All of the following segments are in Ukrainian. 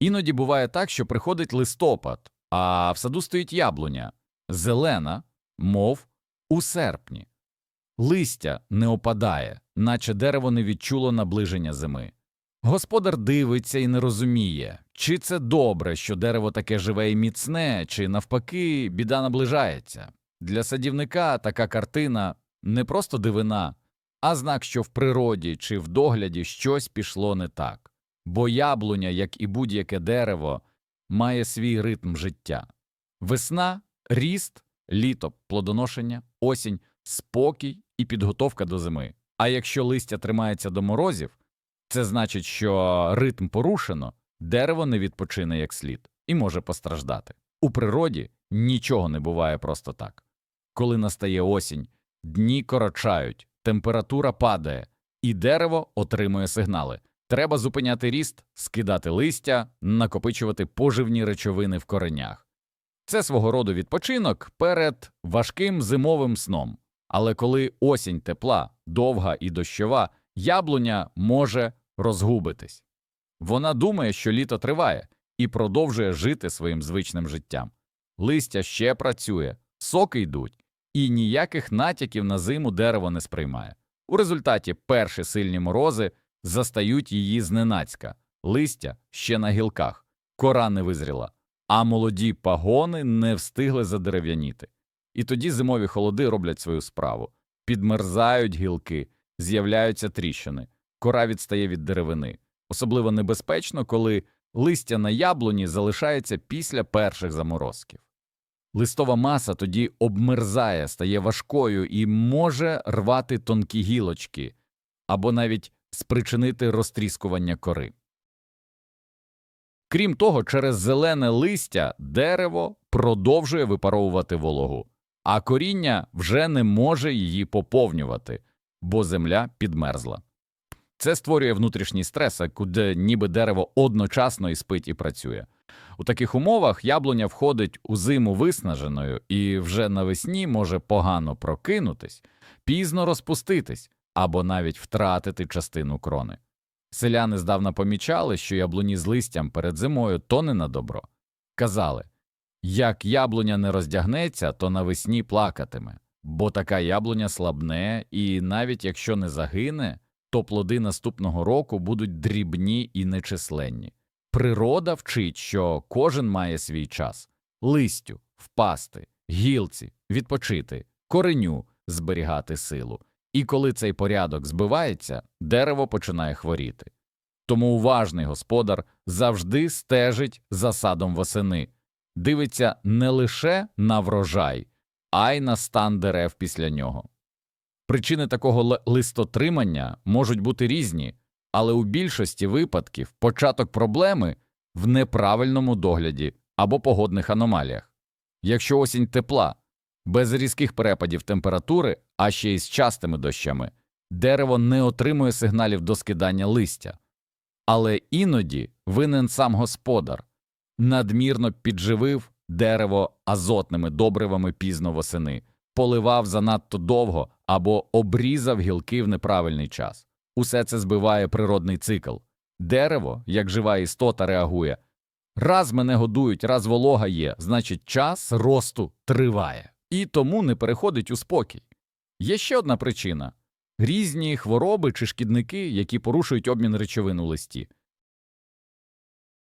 Іноді буває так, що приходить листопад, а в саду стоїть яблуня, зелена, мов у серпні. Листя не опадає, наче дерево не відчуло наближення зими. Господар дивиться і не розуміє, чи це добре, що дерево таке живе і міцне, чи навпаки, біда наближається. Для садівника така картина не просто дивина, а знак, що в природі чи в догляді щось пішло не так. Бо яблуня, як і будь-яке дерево, має свій ритм життя. Весна ріст, літо плодоношення, осінь спокій і підготовка до зими. А якщо листя тримається до морозів, це значить, що ритм порушено, дерево не відпочине як слід і може постраждати. У природі нічого не буває просто так. Коли настає осінь, дні корочають, температура падає, і дерево отримує сигнали. Треба зупиняти ріст, скидати листя, накопичувати поживні речовини в коренях. Це свого роду відпочинок перед важким зимовим сном. Але коли осінь тепла, довга і дощова, яблуня може розгубитись. Вона думає, що літо триває, і продовжує жити своїм звичним життям. Листя ще працює, соки йдуть, і ніяких натяків на зиму дерево не сприймає. У результаті перші сильні морози застають її зненацька, листя ще на гілках, кора не визріла, а молоді пагони не встигли задерев'яніти. І тоді зимові холоди роблять свою справу, підмерзають гілки, з'являються тріщини, кора відстає від деревини. Особливо небезпечно, коли листя на яблуні залишається після перших заморозків. Листова маса тоді обмерзає, стає важкою і може рвати тонкі гілочки або навіть спричинити розтріскування кори. Крім того, через зелене листя дерево продовжує випаровувати вологу, а коріння вже не може її поповнювати, бо земля підмерзла. Це створює внутрішній стрес, куди ніби дерево одночасно і спить і працює. У таких умовах яблуня входить у зиму виснаженою і вже навесні може погано прокинутись, пізно розпуститись або навіть втратити частину крони. Селяни здавна помічали, що яблуні з листям перед зимою то не на добро. Казали як яблуня не роздягнеться, то навесні плакатиме, бо така яблуня слабне, і навіть якщо не загине, то плоди наступного року будуть дрібні і нечисленні. Природа вчить, що кожен має свій час листю, впасти, гілці, відпочити, кореню зберігати силу. І коли цей порядок збивається, дерево починає хворіти. Тому уважний господар завжди стежить за садом восени, дивиться не лише на врожай, а й на стан дерев після нього. Причини такого листотримання можуть бути різні, але у більшості випадків початок проблеми в неправильному догляді або погодних аномаліях. Якщо осінь тепла, без різких перепадів температури, а ще й з частими дощами, дерево не отримує сигналів до скидання листя. Але іноді винен сам господар надмірно підживив дерево азотними добривами пізно восени, поливав занадто довго або обрізав гілки в неправильний час. Усе це збиває природний цикл. Дерево, як жива істота, реагує раз мене годують, раз волога є, значить, час росту триває, і тому не переходить у спокій. Є ще одна причина різні хвороби чи шкідники, які порушують обмін речовин у листі.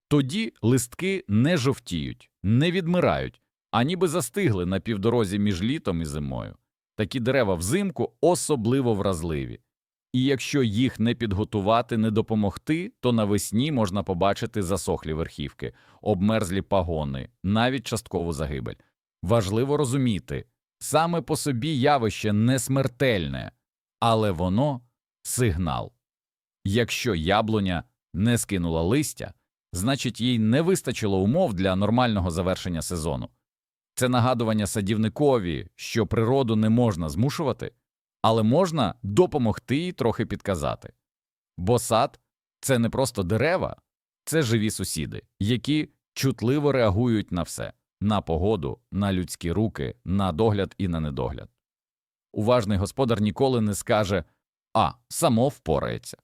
Тоді листки не жовтіють, не відмирають, а ніби застигли на півдорозі між літом і зимою. Такі дерева взимку особливо вразливі. І якщо їх не підготувати, не допомогти, то навесні можна побачити засохлі верхівки, обмерзлі пагони, навіть часткову загибель. Важливо розуміти, саме по собі явище не смертельне, але воно сигнал. Якщо яблуня не скинула листя, значить їй не вистачило умов для нормального завершення сезону. Це нагадування садівникові, що природу не можна змушувати, але можна допомогти їй трохи підказати. Бо сад це не просто дерева, це живі сусіди, які чутливо реагують на все на погоду, на людські руки, на догляд і на недогляд. Уважний господар ніколи не скаже а само впорається.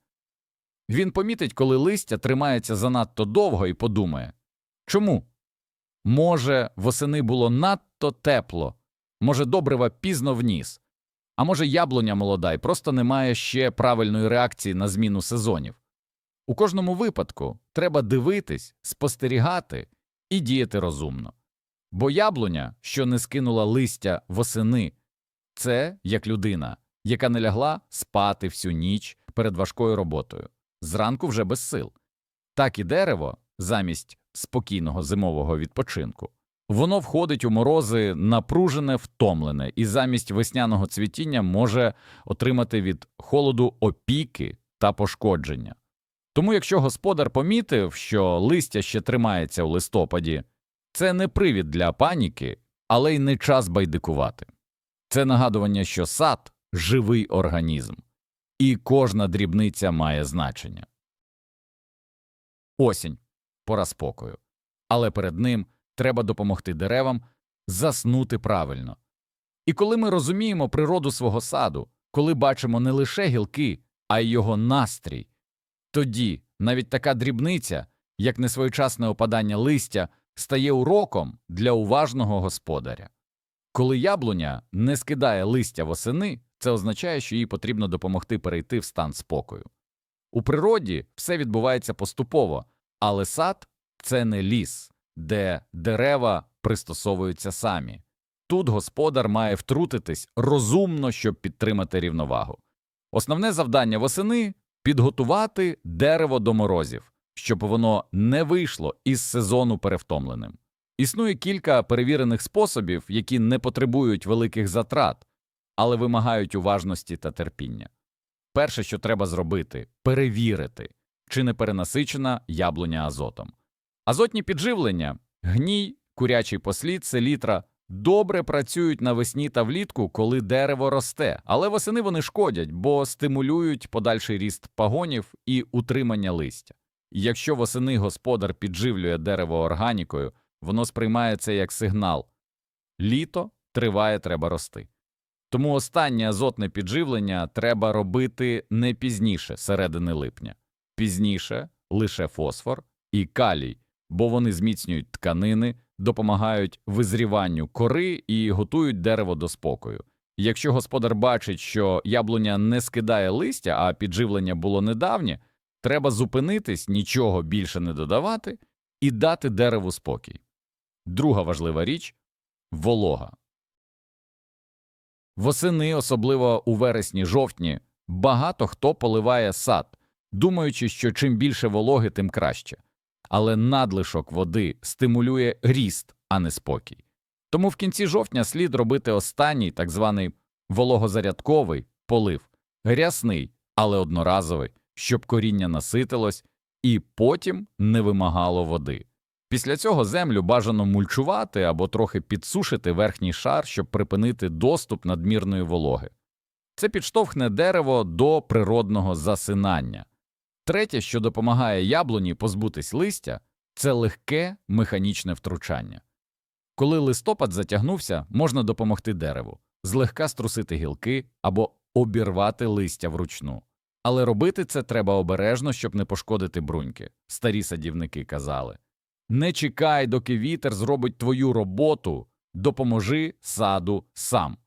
Він помітить, коли листя тримається занадто довго і подумає чому? Може, восени було надто тепло, може, добрива пізно вніс, а може, яблуня молода і просто немає ще правильної реакції на зміну сезонів. У кожному випадку треба дивитись, спостерігати і діяти розумно. Бо яблуня, що не скинула листя восени, це як людина, яка не лягла спати всю ніч перед важкою роботою, зранку вже без сил. Так і дерево, замість спокійного зимового відпочинку, воно входить у морози напружене, втомлене, і замість весняного цвітіння може отримати від холоду опіки та пошкодження. Тому, якщо господар помітив, що листя ще тримається у листопаді, це не привід для паніки, але й не час байдикувати. Це нагадування, що сад живий організм, і кожна дрібниця має значення. Осінь пора спокою. Але перед ним треба допомогти деревам заснути правильно. І коли ми розуміємо природу свого саду, коли бачимо не лише гілки, а й його настрій, тоді навіть така дрібниця, як несвоєчасне опадання листя, стає уроком для уважного господаря. Коли яблуня не скидає листя восени, це означає, що їй потрібно допомогти перейти в стан спокою. У природі все відбувається поступово, але сад це не ліс, де дерева пристосовуються самі. Тут господар має втрутитись розумно, щоб підтримати рівновагу. Основне завдання восени підготувати дерево до морозів, щоб воно не вийшло із сезону перевтомленим. Існує кілька перевірених способів, які не потребують великих затрат, але вимагають уважності та терпіння. Перше, що треба зробити перевірити, чи не перенасичена яблуня азотом. Азотні підживлення, гній, курячий послід, селітра добре працюють навесні та влітку, коли дерево росте, але восени вони шкодять, бо стимулюють подальший ріст пагонів і утримання листя. Якщо восени господар підживлює дерево органікою, воно сприймає це як сигнал літо триває, треба рости. Тому останнє азотне підживлення треба робити не пізніше середини липня, пізніше лише фосфор і калій, бо вони зміцнюють тканини, допомагають визріванню кори і готують дерево до спокою. Якщо господар бачить, що яблуня не скидає листя, а підживлення було недавнє, треба зупинитись, нічого більше не додавати і дати дереву спокій. Друга важлива річ волога. Восени, особливо у вересні-жовтні, багато хто поливає сад, думаючи, що чим більше вологи, тим краще. Але надлишок води стимулює ріст, а не спокій. Тому в кінці жовтня слід робити останній так званий вологозарядковий полив, рясний, але одноразовий, щоб коріння наситилось і потім не вимагало води. Після цього землю бажано мульчувати або трохи підсушити верхній шар, щоб припинити доступ надмірної вологи. Це підштовхне дерево до природного засинання. Третє, що допомагає яблуні позбутись листя, це легке механічне втручання. Коли листопад затягнувся, можна допомогти дереву, злегка струсити гілки або обірвати листя вручну. Але робити це треба обережно, щоб не пошкодити бруньки. Старі садівники казали не чекай, доки вітер зробить твою роботу, допоможи саду сам.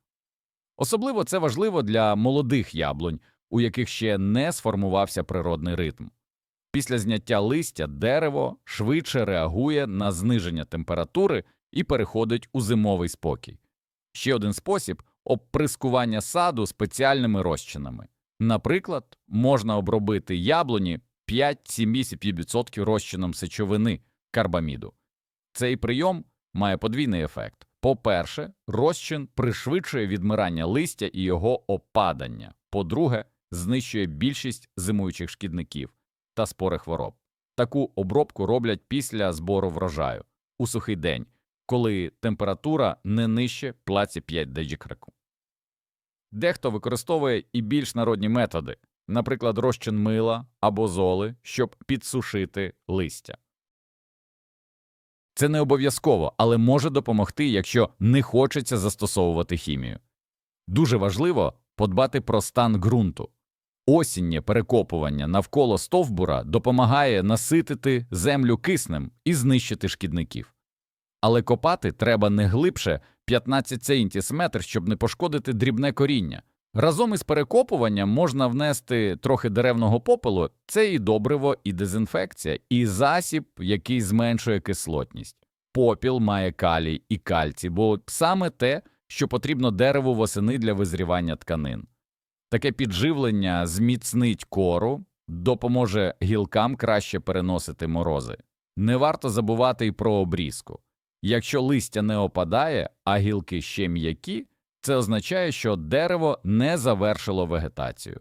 Особливо це важливо для молодих яблунь, у яких ще не сформувався природний ритм. Після зняття листя дерево швидше реагує на зниження температури і переходить у зимовий спокій. Ще один спосіб обприскування саду спеціальними розчинами. Наприклад, можна обробити яблуні 5-75% розчином сечовини карбаміду. Цей прийом має подвійний ефект. По-перше, розчин пришвидшує відмирання листя і його опадання. По-друге, знищує більшість зимуючих шкідників та спори хвороб. Таку обробку роблять після збору врожаю у сухий день, коли температура не нижче плаці 5 деджікраку. Дехто використовує і більш народні методи, наприклад, розчин мила або золи, щоб підсушити листя. Це не обов'язково, але може допомогти, якщо не хочеться застосовувати хімію. Дуже важливо подбати про стан ґрунту. осіннє перекопування навколо стовбура допомагає наситити землю киснем і знищити шкідників. Але копати треба не глибше 15 сантиметрів, щоб не пошкодити дрібне коріння. Разом із перекопуванням можна внести трохи деревного попелу, це і добриво, і дезінфекція, і засіб, який зменшує кислотність. Попіл має калій і кальцій, бо саме те, що потрібно дереву восени для визрівання тканин. Таке підживлення зміцнить кору, допоможе гілкам краще переносити морози. Не варто забувати й про обрізку. Якщо листя не опадає, а гілки ще м'які, це означає, що дерево не завершило вегетацію.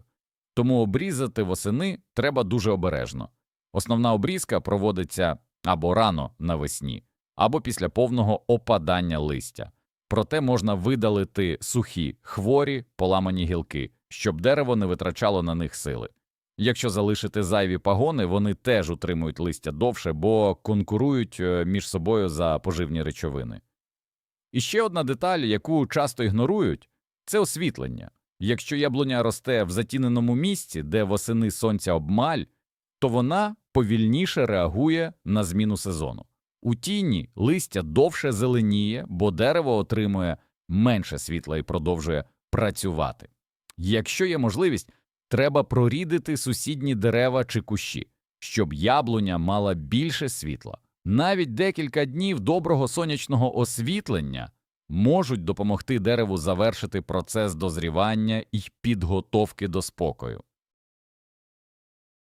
Тому обрізати восени треба дуже обережно. Основна обрізка проводиться або рано навесні, або після повного опадання листя. Проте можна видалити сухі, хворі, поламані гілки, щоб дерево не витрачало на них сили. Якщо залишити зайві пагони, вони теж утримують листя довше, бо конкурують е, між собою за поживні речовини. І ще одна деталь, яку часто ігнорують, це освітлення. Якщо яблуня росте в затіненому місці, де восени сонця обмаль, то вона повільніше реагує на зміну сезону. У тіні листя довше зеленіє, бо дерево отримує менше світла і продовжує працювати. Якщо є можливість, треба прорідити сусідні дерева чи кущі, щоб яблуня мала більше світла. Навіть декілька днів доброго сонячного освітлення можуть допомогти дереву завершити процес дозрівання і підготовки до спокою.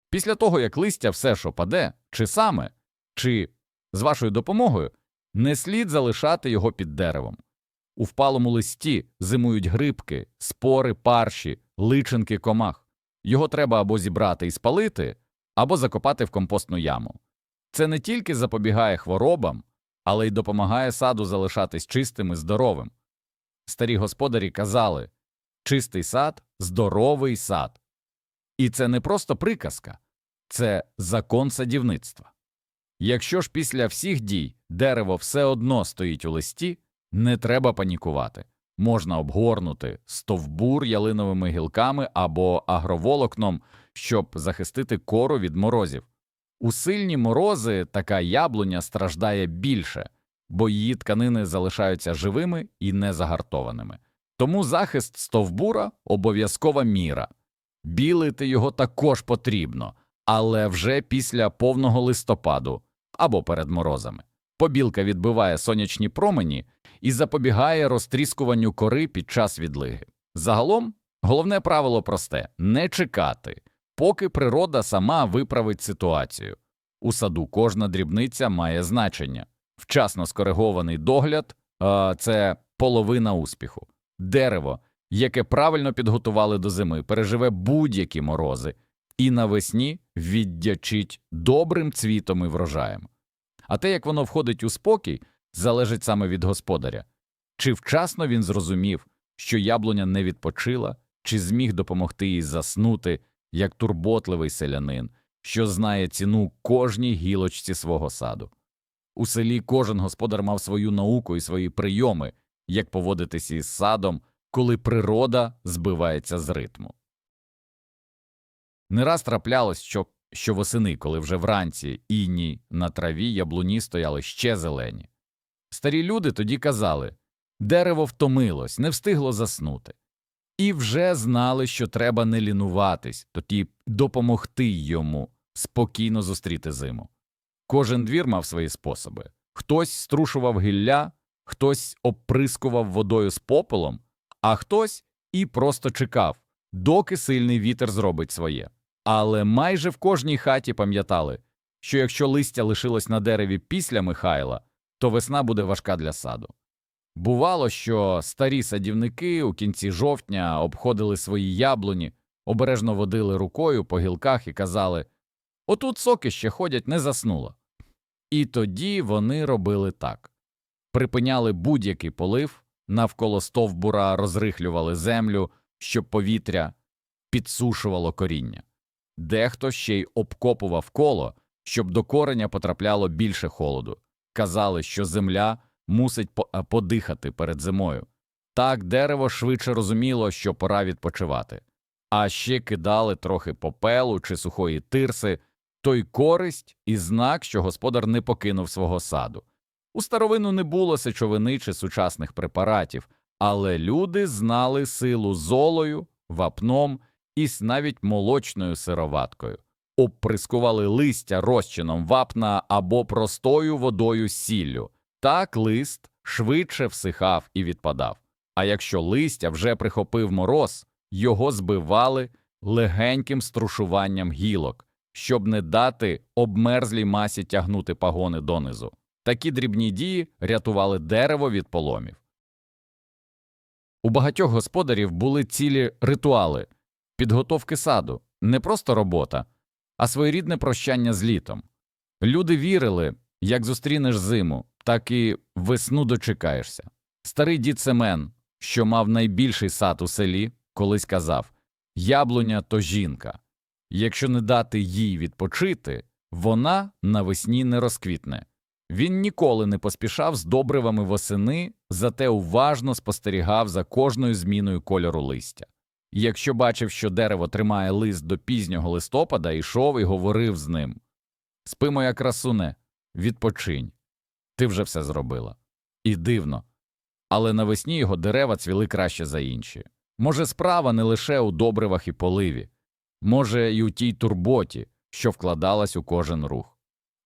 Після того, як листя все ж опаде, чи саме, чи з вашою допомогою, не слід залишати його під деревом. У впалому листі зимують грибки, спори, парші, личинки комах. Його треба або зібрати і спалити, або закопати в компостну яму. Це не тільки запобігає хворобам, але й допомагає саду залишатись чистим і здоровим. Старі господарі казали чистий сад здоровий сад. І це не просто приказка, це закон садівництва. Якщо ж після всіх дій дерево все одно стоїть у листі, не треба панікувати. Можна обгорнути стовбур ялиновими гілками або агроволокном, щоб захистити кору від морозів. У сильні морози така яблуня страждає більше, бо її тканини залишаються живими і незагартованими. Тому захист стовбура обов'язкова міра. Білити його також потрібно, але вже після повного листопаду або перед морозами. Побілка відбиває сонячні промені і запобігає розтріскуванню кори під час відлиги. Загалом, головне правило просте не чекати, поки природа сама виправить ситуацію. У саду кожна дрібниця має значення. Вчасно скоригований догляд це половина успіху. Дерево, яке правильно підготували до зими, переживе будь-які морози і навесні віддячить добрим цвітом і врожаєм. А те, як воно входить у спокій, залежить саме від господаря. Чи вчасно він зрозумів, що яблуня не відпочила, чи зміг допомогти їй заснути, як турботливий селянин, що знає ціну кожній гілочці свого саду. У селі кожен господар мав свою науку і свої прийоми, як поводитися із садом, коли природа збивається з ритму. Не раз траплялось, що, що восени, коли вже вранці інні на траві яблуні стояли ще зелені. Старі люди тоді казали дерево втомилось, не встигло заснути. І вже знали, що треба не лінуватись, тоді допомогти йому спокійно зустріти зиму. Кожен двір мав свої способи хтось струшував гілля, хтось обприскував водою з попелом, а хтось і просто чекав, доки сильний вітер зробить своє. Але майже в кожній хаті пам'ятали, що якщо листя лишилось на дереві після Михайла, то весна буде важка для саду. Бувало, що старі садівники у кінці жовтня обходили свої яблуні, обережно водили рукою по гілках і казали Отут соки ще ходять, не заснуло. І тоді вони робили так припиняли будь-який полив, навколо стовбура розрихлювали землю, щоб повітря підсушувало коріння. Дехто ще й обкопував коло, щоб до кореня потрапляло більше холоду. Казали, що земля мусить подихати перед зимою. Так дерево швидше розуміло, що пора відпочивати. а ще кидали трохи попелу чи сухої тирси, то й користь і знак, що господар не покинув свого саду. У старовину не було сечовини чи сучасних препаратів, але люди знали силу золою, вапном і с- навіть молочною сироваткою. Обприскували листя розчином вапна або простою водою сіллю. Так лист швидше всихав і відпадав. А якщо листя вже прихопив мороз, його збивали легеньким струшуванням гілок, щоб не дати обмерзлій масі тягнути пагони донизу. Такі дрібні дії рятували дерево від поломів. У багатьох господарів були цілі ритуали підготовки саду, не просто робота, а своєрідне прощання з літом. Люди вірили, як зустрінеш зиму, так і весну дочекаєшся. Старий дід Семен, що мав найбільший сад у селі, колись казав Яблуня то жінка. Якщо не дати їй відпочити, вона навесні не розквітне. Він ніколи не поспішав з добривами восени, зате уважно спостерігав за кожною зміною кольору листя. Якщо бачив, що дерево тримає лист до пізнього листопада, йшов і говорив з ним Спи, моя красуне, відпочинь. Ти вже все зробила. І дивно. Але навесні його дерева цвіли краще за інші. Може, справа не лише у добривах і поливі, може, і у тій турботі, що вкладалась у кожен рух.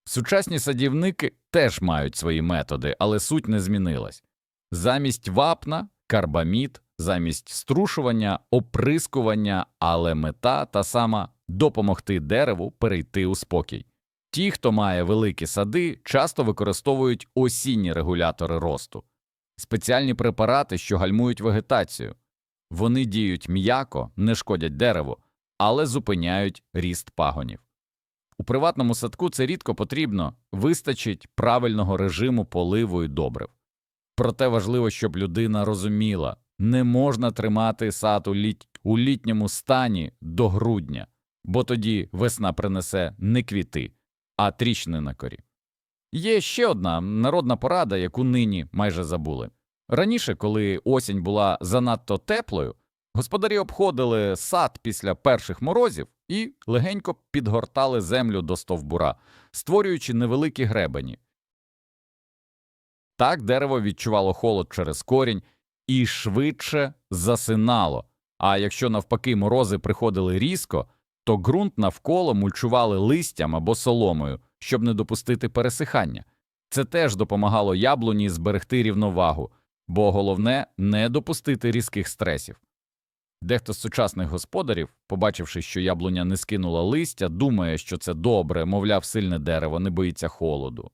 Сучасні садівники теж мають свої методи, але суть не змінилась. Замість вапна карбамід, замість струшування, оприскування, але мета та сама допомогти дереву перейти у спокій. Ті, хто має великі сади, часто використовують осінні регулятори росту, спеціальні препарати, що гальмують вегетацію. Вони діють м'яко, не шкодять дереву, але зупиняють ріст пагонів. У приватному садку це рідко потрібно, вистачить правильного режиму поливу і добрив. Проте важливо, щоб людина розуміла, не можна тримати сад у, літ... у літньому стані до грудня, бо тоді весна принесе не квіти, а тріщини на корі. Є ще одна народна порада, яку нині майже забули. Раніше, коли осінь була занадто теплою, господарі обходили сад після перших морозів і легенько підгортали землю до стовбура, створюючи невеликі гребені. Так дерево відчувало холод через корінь і швидше засинало. А якщо навпаки морози приходили різко, то ґрунт навколо мульчували листям або соломою, щоб не допустити пересихання. Це теж допомагало яблуні зберегти рівновагу, бо головне не допустити різких стресів. Дехто з сучасних господарів, побачивши, що яблуня не скинула листя, думає, що це добре, мовляв, сильне дерево, не боїться холоду.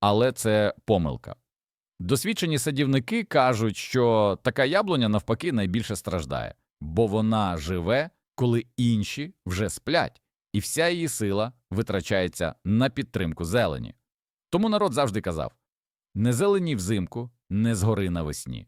Але це помилка. Досвідчені садівники кажуть, що така яблуня навпаки найбільше страждає, бо вона живе, коли інші вже сплять, і вся її сила витрачається на підтримку зелені. Тому народ завжди казав не зелені взимку, не згори навесні.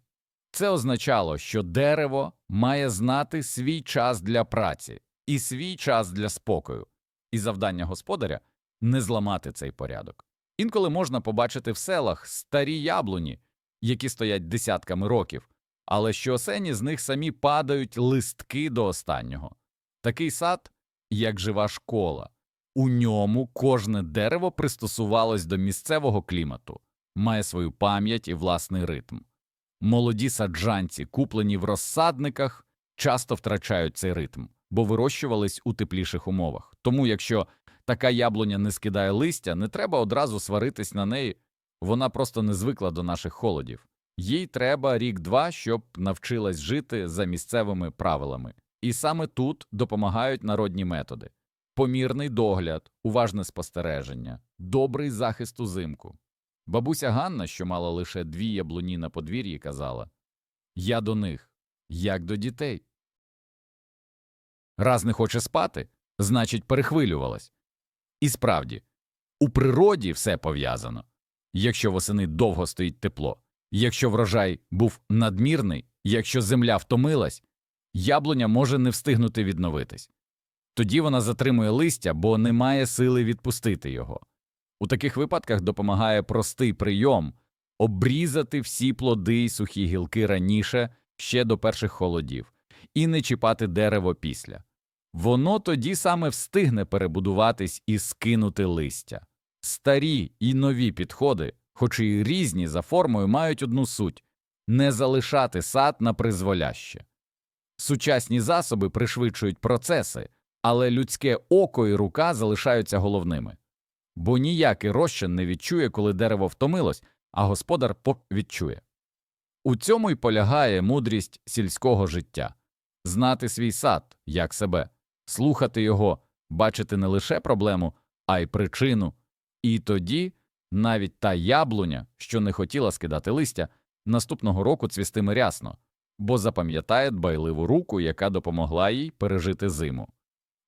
Це означало, що дерево має знати свій час для праці і свій час для спокою, і завдання господаря не зламати цей порядок. Інколи можна побачити в селах старі яблуні, які стоять десятками років, але щоосені з них самі падають листки до останнього. Такий сад, як жива школа. У ньому кожне дерево пристосувалось до місцевого клімату, має свою пам'ять і власний ритм. Молоді саджанці, куплені в розсадниках, часто втрачають цей ритм, бо вирощувались у тепліших умовах. Тому, якщо така яблуня не скидає листя, не треба одразу сваритись на неї, вона просто не звикла до наших холодів. Їй треба рік-два, щоб навчилась жити за місцевими правилами. І саме тут допомагають народні методи помірний догляд, уважне спостереження, добрий захист узимку. Бабуся Ганна, що мала лише дві яблуні на подвір'ї, казала Я до них, як до дітей. Раз не хоче спати, значить, перехвилювалась. І справді, у природі все пов'язано. Якщо восени довго стоїть тепло, якщо врожай був надмірний, якщо земля втомилась, яблуня може не встигнути відновитись. Тоді вона затримує листя, бо не має сили відпустити його. У таких випадках допомагає простий прийом обрізати всі плоди й сухі гілки раніше ще до перших холодів і не чіпати дерево після. Воно тоді саме встигне перебудуватись і скинути листя. Старі і нові підходи, хоч і різні за формою, мають одну суть не залишати сад на призволяще. Сучасні засоби пришвидшують процеси, але людське око і рука залишаються головними. Бо ніякий розчин не відчує, коли дерево втомилось, а господар відчує. У цьому й полягає мудрість сільського життя знати свій сад, як себе, слухати його, бачити не лише проблему, а й причину. І тоді навіть та яблуня, що не хотіла скидати листя, наступного року цвістиме рясно, бо запам'ятає дбайливу руку, яка допомогла їй пережити зиму.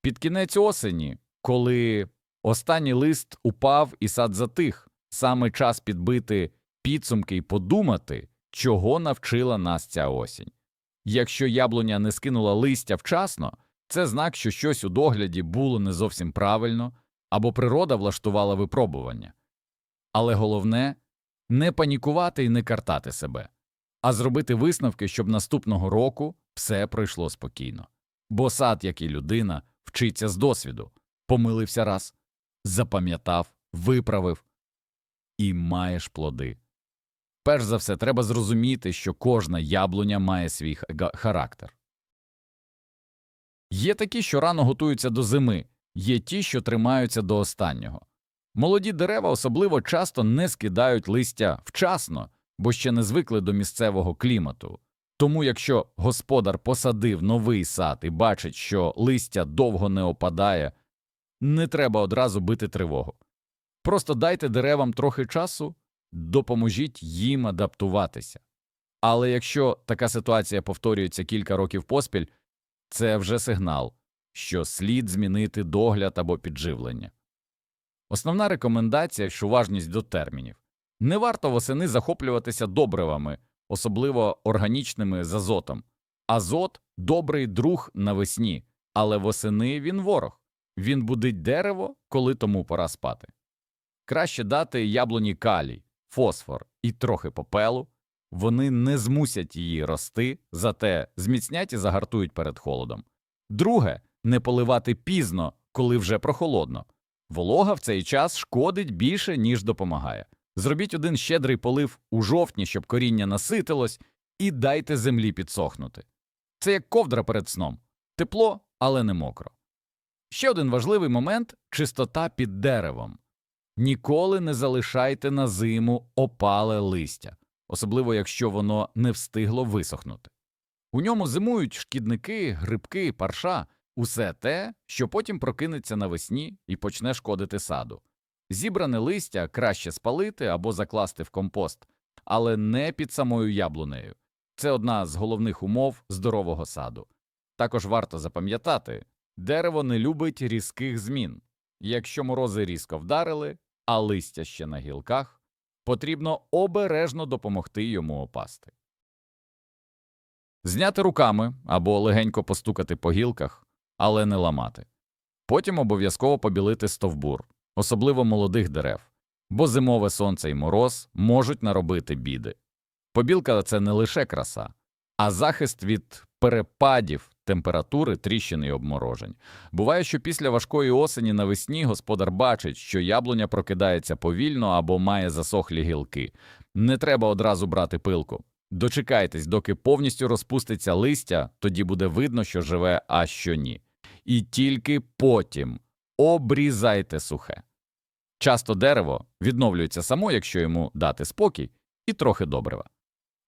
Під кінець осені, коли останній лист упав і сад затих, саме час підбити підсумки і подумати, чого навчила нас ця осінь. Якщо яблуня не скинула листя вчасно, це знак, що щось у догляді було не зовсім правильно або природа влаштувала випробування. Але головне не панікувати і не картати себе, а зробити висновки, щоб наступного року все пройшло спокійно. Бо сад, як і людина, вчиться з досвіду, помилився раз, запам'ятав, виправив і маєш плоди. Перш за все, треба зрозуміти, що кожна яблуня має свій характер. Є такі, що рано готуються до зими, є ті, що тримаються до останнього. Молоді дерева особливо часто не скидають листя вчасно, бо ще не звикли до місцевого клімату. Тому, якщо господар посадив новий сад і бачить, що листя довго не опадає, не треба одразу бити тривогу. Просто дайте деревам трохи часу, допоможіть їм адаптуватися. Але якщо така ситуація повторюється кілька років поспіль, це вже сигнал, що слід змінити догляд або підживлення. Основна рекомендація ж уважність до термінів. Не варто восени захоплюватися добривами, особливо органічними з азотом. Азот добрий друг навесні, але восени він ворог. Він будить дерево, коли тому пора спати. Краще дати яблуні калій, фосфор і трохи попелу. Вони не змусять її рости, зате зміцнять і загартують перед холодом. Друге не поливати пізно, коли вже прохолодно. Волога в цей час шкодить більше, ніж допомагає. Зробіть один щедрий полив у жовтні, щоб коріння наситилось, і дайте землі підсохнути. Це як ковдра перед сном тепло, але не мокро. Ще один важливий момент чистота під деревом. Ніколи не залишайте на зиму опале листя, особливо якщо воно не встигло висохнути. У ньому зимують шкідники, грибки, парша, усе те, що потім прокинеться навесні і почне шкодити саду. Зібране листя краще спалити або закласти в компост, але не під самою яблунею. Це одна з головних умов здорового саду. Також варто запам'ятати, дерево не любить різких змін. Якщо морози різко вдарили, а листя ще на гілках, потрібно обережно допомогти йому опасти. Зняти руками або легенько постукати по гілках, але не ламати. Потім обов'язково побілити стовбур, особливо молодих дерев, бо зимове сонце і мороз можуть наробити біди. Побілка це не лише краса, а захист від перепадів температури, тріщин і обморожень. Буває, що після важкої осені навесні господар бачить, що яблуня прокидається повільно або має засохлі гілки. Не треба одразу брати пилку. Дочекайтесь, доки повністю розпуститься листя, тоді буде видно, що живе, а що ні. І тільки потім обрізайте сухе. Часто дерево відновлюється само, якщо йому дати спокій, і трохи добрива.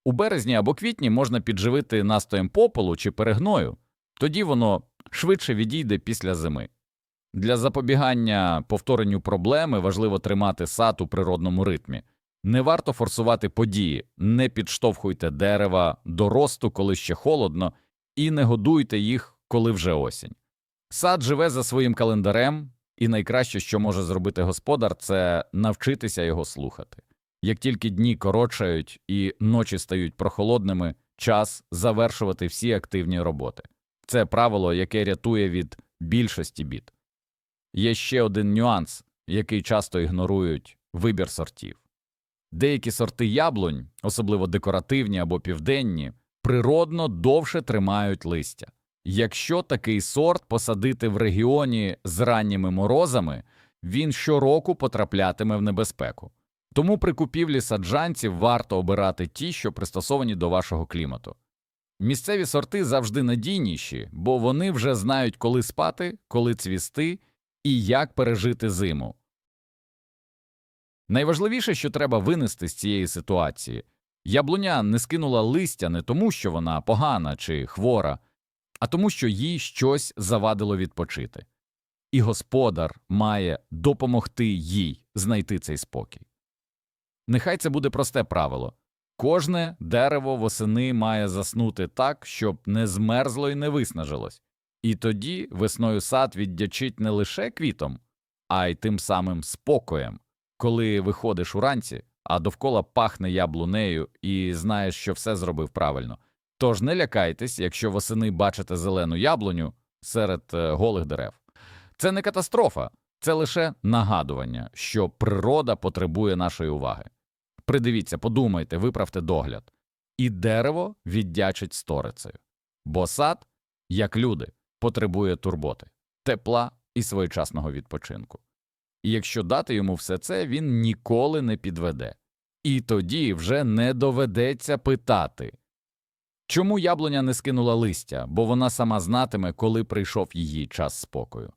У березні або квітні можна підживити настоєм попелу чи перегною, тоді воно швидше відійде після зими. Для запобігання повторенню проблеми важливо тримати сад у природному ритмі. Не варто форсувати події, не підштовхуйте дерева до росту, коли ще холодно, і не годуйте їх, коли вже осінь. Сад живе за своїм календарем, і найкраще, що може зробити господар, це навчитися його слухати. Як тільки дні коротшають і ночі стають прохолодними, час завершувати всі активні роботи. Це правило, яке рятує від більшості бід. Є ще один нюанс, який часто ігнорують вибір сортів. Деякі сорти яблунь, особливо декоративні або південні, природно довше тримають листя. Якщо такий сорт посадити в регіоні з ранніми морозами, він щороку потраплятиме в небезпеку. Тому при купівлі саджанців варто обирати ті, що пристосовані до вашого клімату. Місцеві сорти завжди надійніші, бо вони вже знають, коли спати, коли цвісти і як пережити зиму. Найважливіше, що треба винести з цієї ситуації яблуня не скинула листя не тому, що вона погана чи хвора, а тому, що їй щось завадило відпочити. І господар має допомогти їй знайти цей спокій. Нехай це буде просте правило кожне дерево восени має заснути так, щоб не змерзло і не виснажилось, і тоді весною сад віддячить не лише квітом, а й тим самим спокоєм, коли виходиш уранці, а довкола пахне яблунею і знаєш, що все зробив правильно. Тож не лякайтесь, якщо восени бачите зелену яблуню серед е, голих дерев. Це не катастрофа, це лише нагадування, що природа потребує нашої уваги. Придивіться, подумайте, виправте догляд. І дерево віддячить сторицею. Бо сад, як люди, потребує турботи, тепла і своєчасного відпочинку. І якщо дати йому все це, він ніколи не підведе. І тоді вже не доведеться питати, чому яблуня не скинула листя, бо вона сама знатиме, коли прийшов її час спокою.